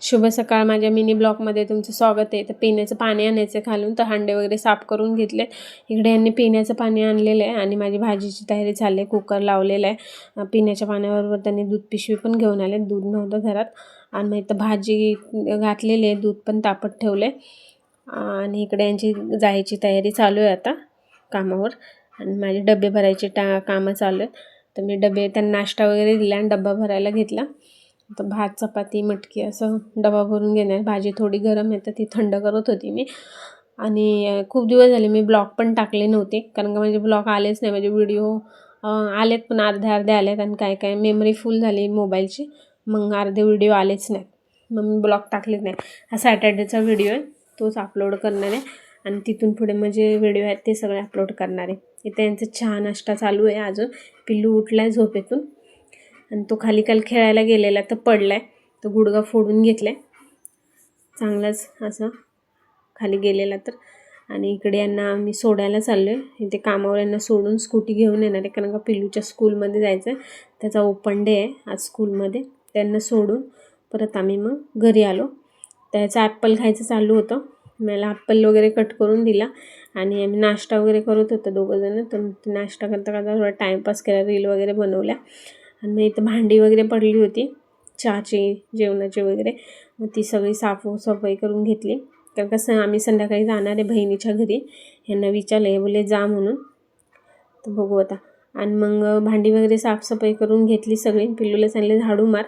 शुभ सकाळ माझ्या मिनी ब्लॉकमध्ये तुमचं स्वागत आहे. तर पिण्याचं पाणी आणायचं खालून. तर हांडे वगैरे साफ करून घेतले. इकडे यांनी पिण्याचं पाणी आणलेलं आहे आणि माझी भाजीची तयारी चालली आहे. कुकर लावलेला आहे. पिण्याच्या पाण्याबरोबर त्यांनी दूध पिशवी पण घेऊन आले. दूध नव्हतं घरात. आणि मग इथं भाजी घातलेली आहे. दूध पण तापत ठेवले आणि इकडे यांची जायची तयारी चालू आहे आता कामावर. आणि माझे डबे भरायचे टा कामं चालू आहेत. तर मी डबे त्यांना नाश्ता वगैरे दिला आणि डबा भरायला घेतला. तर भात चपाती मटकी असं डबा भरून घेणार. भाजी थोडी गरम आहे तर ती थंड करत होती मी. आणि खूप दिवस झाले मी ब्लॉग पण टाकले नव्हते कारण का माझे ब्लॉग आलेच नाही माझे व्हिडिओ आलेत पण अर्धे अर्ध्या आलेत आणि काय काय मेमरी फुल झाली मोबाईलची. मग अर्धे व्हिडिओ आलेच नाही मग मी ब्लॉग टाकलेच नाही. हा सॅटर्डेचा व्हिडिओ आहे तोच अपलोड करणार आहे. आणि तिथून पुढे म्हणजे व्हिडिओ आहेत ते सगळे अपलोड करणार आहे. इथे यांचं चहा नाश्ता चालू आहे अजून. पिल्लू उठला आहे झोपेतून. आणि तो खाली काल खेळायला गेलेला तर पडला आहे तो गुडगा फोडून घेतला आहे चांगलाच असं खाली गेलेला तर. आणि इकडे यांना आम्ही सोडायला चाललो आहे इथे कामावर यांना सोडून स्कूटी घेऊन येणार आहे. कारण का पिल्लूच्या स्कूलमध्ये जायचं आहे त्याचा ओपन डे आहे आज स्कूलमध्ये. त्यांना सोडून परत आम्ही मग घरी आलो. त्याचं ॲप्पल खायचं चालू होतं. मला ॲप्पल वगैरे कट करून दिला. आणि आम्ही नाश्ता वगैरे करत होतो दोघंजणं तर नाश्ता करता करता थोडा टाईमपास केला. रील वगैरे बनवल्या. आणि मग इथं भांडी वगैरे पडली होती. चहाची जेवणाची वगैरे. मग ती सगळी साफसफाई करून घेतली. कारण कसं आम्ही संध्याकाळी जाणार आहे बहिणीच्या घरी. यांना विचारलं हे बोले जा म्हणून. तर बघू आता. आणि मग भांडी वगैरे साफसफाई करून घेतली सगळी. पिल्लूला सांगले झाडू मार.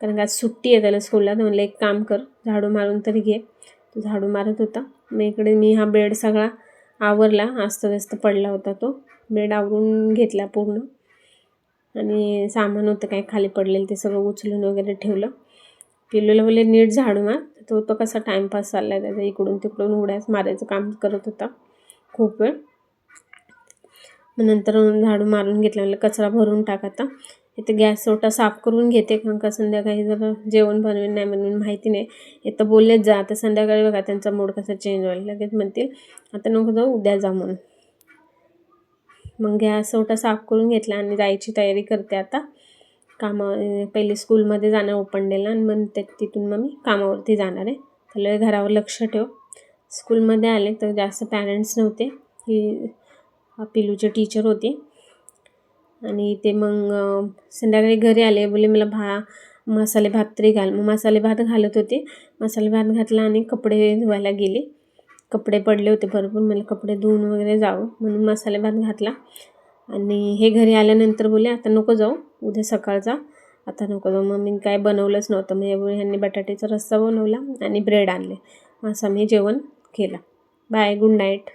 कारण का आज सुट्टी आहे त्याला स्कूलला. तर म्हणलं एक काम कर झाडू मारून तरी घे. तो झाडू मारत होता. मग इकडे मी हा बेड सगळा आवरला. अस्तव्यस्त पडला होता तो. बेड आवरून घेतला पूर्ण. आणि सामान होतं काय खाली पडलेलं ते सगळं उचलून वगैरे ठेवलं. पिल्लूला बोलले नीट झाडू मार तो तो कसा टाईमपास चालला आहे त्याचा इकडून तिकडून उड्याच मारायचं काम करत होता खूप वेळ. मग नंतर झाडू मारून घेतला म्हणजे कचरा भरून टाक आता. इथे गॅस ओटा साफ करून घेते कारण का संध्याकाळी जर जेवण बनवेन नाही म्हणून माहिती नाही. इथं बोललेच जा आता संध्याकाळी बघा त्यांचा मूड कसा चेंज होईल लगेच म्हणतील. आता नको जाऊ उद्या जा म्हणून. मग गॅस ओटा साफ करून घेतला आणि जायची तयारी करते आता. कामा पहिले स्कूलमध्ये जाणार ओपन डेला आणि मग ते तिथून मग मी कामावरती जाणार आहे. त्याला घरावर लक्ष ठेव. स्कूलमध्ये आले तर जास्त पॅरेंट्स नव्हते. ही पिलूचे टीचर होती. आणि ते मग संध्याकाळी घरी आले बोले मला भा मसाले भात तरी घाल. मग मसाले भात घालत होते. मसाले भात घातला आणि कपडे धुवायला गेले. कपडे पडले होते भरपूर. मला कपडे धुवून वगैरे जावं म्हणून मसाले भात घातला. आणि हे घरी आल्यानंतर बोले आता नको जाऊ उद्या सकाळचा आता नको जाऊ. मग मी काय बनवलंच नव्हतं. मग यावेळी ह्यांनी बटाट्याचा रस्सा बनवला आणि ब्रेड आणले. असं मी जेवण केलं. Bye good night.